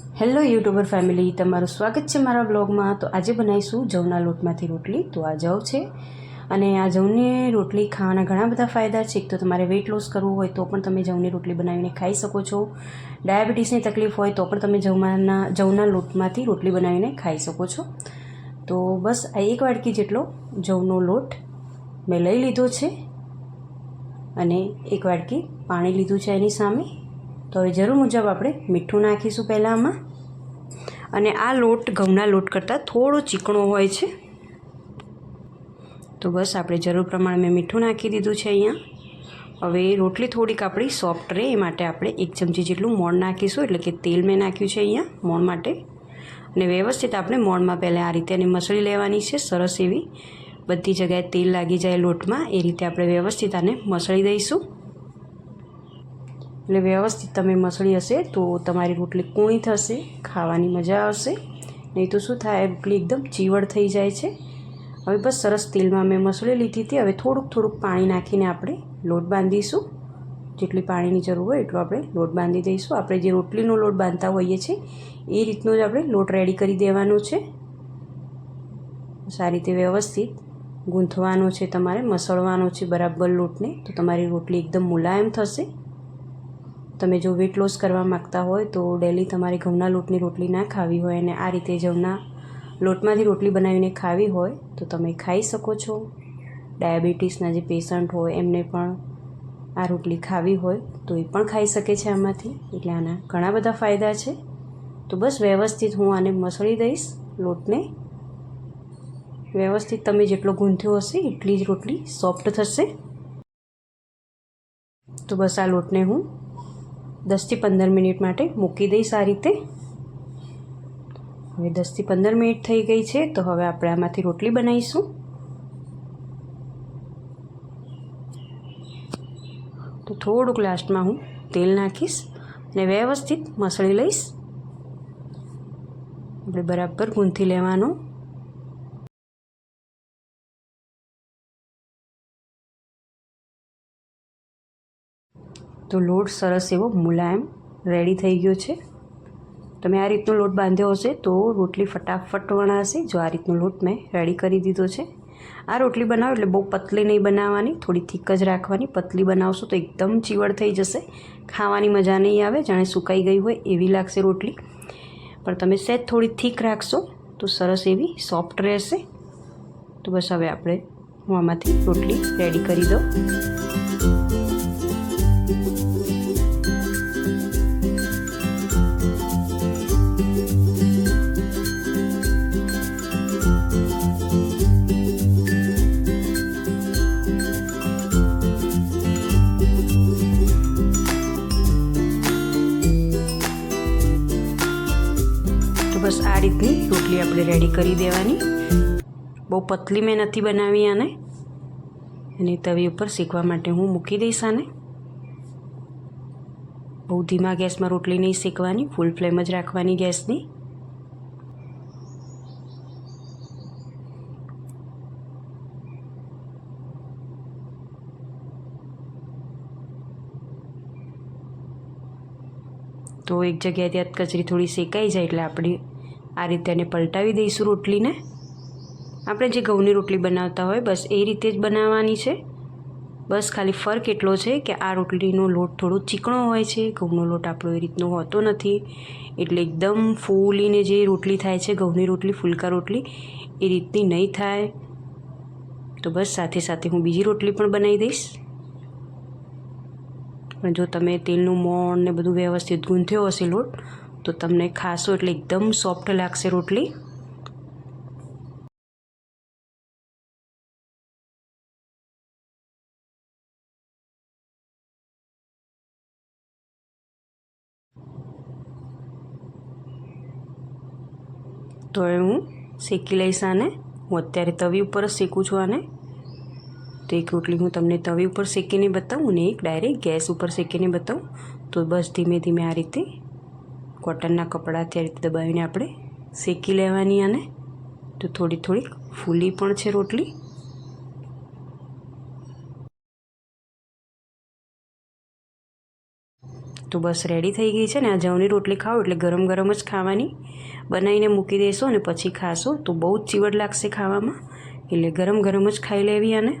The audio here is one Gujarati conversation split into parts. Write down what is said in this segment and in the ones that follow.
હેલો યુટ્યુબર ફેમિલી, તમારું સ્વાગત છે મારા બ્લોગમાં. તો આજે બનાવીશું જવના લોટમાંથી રોટલી. તો આ જવ છે. અને આ જવની રોટલી ખાવાના ઘણા બધા ફાયદા છે. એક તો તમારે વેઇટ લોસ કરવું હોય તો પણ તમે જવની રોટલી બનાવીને ખાઈ શકો છો. ડાયાબિટીસની તકલીફ હોય તો પણ તમે જવના જવના લોટમાંથી રોટલી બનાવીને ખાઈ શકો છો. તો બસ આ એક વાટકી જેટલો જવનો લોટ મેં લઈ લીધો છે. અને એક વાટકી પાણી લીધું છે એની સામે. તો હવે જરૂર મુજબ આપણે મીઠું નાખીશું પહેલાં આમાં. અને આ લોટ, ઘઉંના લોટ કરતાં થોડો ચીકણો હોય છે. તો બસ આપણે જરૂર પ્રમાણે મેં મીઠું નાખી દીધું છે અહીંયા. હવે રોટલી થોડીક આપણી સોફ્ટ રહે એ માટે આપણે એક ચમચી જેટલું મોણ નાખીશું, એટલે કે તેલ મેં નાખ્યું છે અહીંયા મોણ માટે. અને વ્યવસ્થિત આપણે મોણમાં પહેલાં આ રીતે એને મસળી લેવાની છે, સરસ એવી. બધી જગ્યાએ તેલ લાગી જાય લોટમાં, એ રીતે આપણે વ્યવસ્થિત આને મસળી દઈશું. એટલે વ્યવસ્થિત તમે મસળી હશે તો તમારી રોટલી કૂણી થશે, ખાવાની મજા આવશે. નહીં તો શું થાય, રોટલી એકદમ ચીવડ થઈ જાય છે. હવે બસ સરસ તેલમાં મેં મસળી લીધી હતી. હવે થોડુંક થોડુંક પાણી નાખીને આપણે લોટ બાંધીશું. જેટલી પાણીની જરૂર હોય એટલું આપણે લોટ બાંધી દઈશું. આપણે જે રોટલીનો લોટ બાંધતા હોઈએ છીએ, એ રીતનો જ આપણે લોટ રેડી કરી દેવાનો છે. સારી રીતે વ્યવસ્થિત ગૂંથવાનો છે તમારે, મસળવાનો છે બરાબર લોટને. તો તમારી રોટલી એકદમ મુલાયમ થશે. તમે જો વેટ લોસ કરવા માગતા હોય તો ડેલી તમારે ઘઉંના લોટની રોટલી ના ખાવી હોય અને આ રીતે જવના લોટમાંથી રોટલી બનાવીને ખાવી હોય તો તમે ખાઈ શકો છો. ડાયાબિટીસના જે પેશન્ટ હોય એમને પણ આ રોટલી ખાવી હોય તો એ પણ ખાઈ શકે છે આમાંથી. એટલે આના ઘણા બધા ફાયદા છે. તો બસ વ્યવસ્થિત હું આને મસળી દઈશ લોટને. વ્યવસ્થિત તમે જેટલો ગૂંથ્યો હશે એટલી જ રોટલી સોફ્ટ થશે. તો બસ આ લોટને હું દસથી પંદર મિનિટ માટે મૂકી દઈશ આ રીતે. હવે દસથી પંદર મિનિટ થઈ ગઈ છે, તો હવે આપણે આમાંથી રોટલી બનાવીશું. તો થોડુંક લાસ્ટમાં હું તેલ નાખીશ અને વ્યવસ્થિત મસળી લઈશ. આપણે બરાબર ગૂંથી લેવાનું. તો લોટ સરસ એવો મુલાયમ રેડી થઈ ગયો છે. તમે આ રીતનો લોટ બાંધ્યો હશે તો રોટલી ફટાફટ વણાશે જો આ રીતનો લોટ મેં રેડી કરી દીધો છે. આ રોટલી બનાવો એટલે બહુ પતલી નહીં બનાવવાની, થોડી થીક જ રાખવાની. પતલી બનાવશો તો એકદમ ચીવડ થઈ જશે. ખાવાની મજા નહીં આવે, જાણે સુકાઈ ગઈ હોય એવી લાગશે રોટલી. પણ તમે સહેજ થોડી થીક રાખશો તો સરસ એવી સોફ્ટ રહેશે. તો બસ હવે આપણે હું આમાંથી રોટલી રેડી કરી દઉં. બસ આ રીતની રોટલી આપણે રેડી કરી દેવાની. બહુ પતલી મેં નથી બનાવી આને. અને તવી ઉપર શેકવા માટે હું મૂકી દઈશ આને. બહુ ધીમા ગેસમાં રોટલી નહીં શેકવાની ફૂલ ફ્લેમ જ રાખવાની ગેસની. તો એક જગ્યાએથી કચરી થોડી શેકાઈ જાય એટલે આપણે આ રીતે એને પલટાવી દઈશું રોટલીને. આપણે જે ઘઉંની રોટલી બનાવતા હોય, બસ એ રીતે જ બનાવવાની છે. બસ ખાલી ફરક એટલો છે કે આ રોટલીનો લોટ થોડો ચીકણો હોય છે, ઘઉંનો લોટ આપણો એ રીતનો હોતો નથી. એટલે એકદમ ફૂલીને જે રોટલી થાય છે, ઘઉંની રોટલી, ફૂલકા રોટલી, એ રીતની નહીં થાય. તો બસ સાથે સાથે હું બીજી રોટલી પણ બનાવી દઈશ. પણ જો તમે તેલનું મોણ ને બધું વ્યવસ્થિત ગૂંથ્યો હશે લોટ તો તમને ખાશો એટલે એકદમ સોફ્ટ લાગશે રોટલી. તો હવે હું શેકી લઈશ આને. હું અત્યારે તવી ઉપર જ શેકું છું આને. તો એક રોટલી હું તમને તવી ઉપર શેકીને બતાવું ને એક ડાયરેક્ટ ગેસ ઉપર શેકીને બતાવું. તો બસ ધીમે ધીમે આ રીતે કોટનના કપડાથી આ દબાવીને આપણે શેકી લેવાની આને તો થોડી થોડીક ફૂલી પણ છે રોટલી. તો બસ રેડી થઈ ગઈ છે ને, આ જવની રોટલી ખાઓ એટલે ગરમ ગરમ જ ખાવાની. બનાવીને મૂકી દેશો અને પછી ખાશો. તો બહુ જ ચીવડ લાગશે ખાવામાં. એટલે ગરમ ગરમ જ ખાઈ લેવી આને.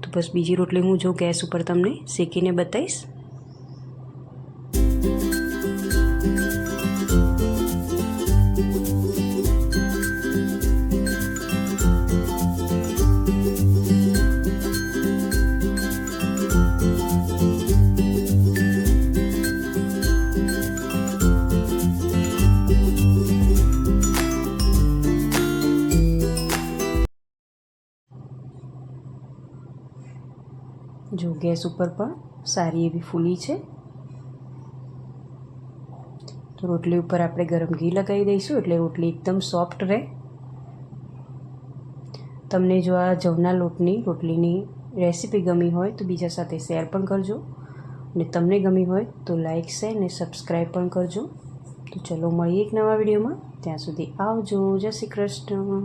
તો બસ બીજી રોટલી હું જો ગેસ ઉપર તમને શેકીને બતાવીશ. જો ગેસ ઉપર પણ સારી એવી ફૂલી છે. તો રોટલી ઉપર આપણે ગરમ ઘી લગાવી દઈશું એટલે રોટલી એકદમ સોફ્ટ રહે. તમને જો આ જવના લોટની રોટલીની રેસીપી ગમી હોય તો બીજા સાથે શેર પણ કરજો. અને તમને ગમી હોય તો લાઇક શેર ને સબસ્ક્રાઈબ પણ કરજો. તો ચલો મળીએ એક નવા વિડીયોમાં. ત્યાં સુધી આવજો. જય શ્રી કૃષ્ણ.